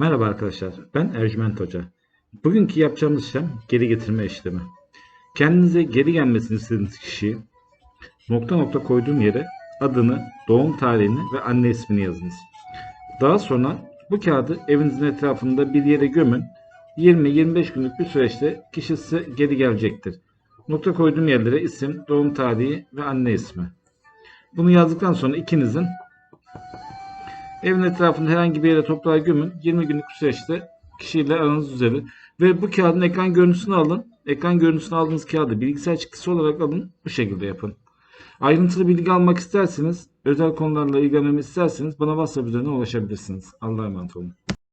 Merhaba arkadaşlar, ben Ercüment Hoca. Bugünkü yapacağımız işlem geri getirme işlemi. Kendinize geri gelmesini istediğiniz kişiyi nokta nokta koyduğum yere adını, doğum tarihini ve anne ismini yazınız. Daha sonra bu kağıdı evinizin etrafında bir yere gömün. 20-25 günlük bir süreçte kişi size geri gelecektir. Nokta koyduğum yerlere isim, doğum tarihi ve anne ismi. Bunu yazdıktan sonra ikinizin Evin etrafında herhangi bir yere toprağa gömün. 20 günlük süreçte kişiyle aranız düzelir. Ve bu kağıdın ekran görüntüsünü alın. Ekran görüntüsünü aldığınız kağıdı bilgisayar çıktısı olarak alın. Bu şekilde yapın. Ayrıntılı bilgi almak isterseniz, özel konularla ilgilenmemi isterseniz bana WhatsApp üzerinden ulaşabilirsiniz. Allah'a emanet olun.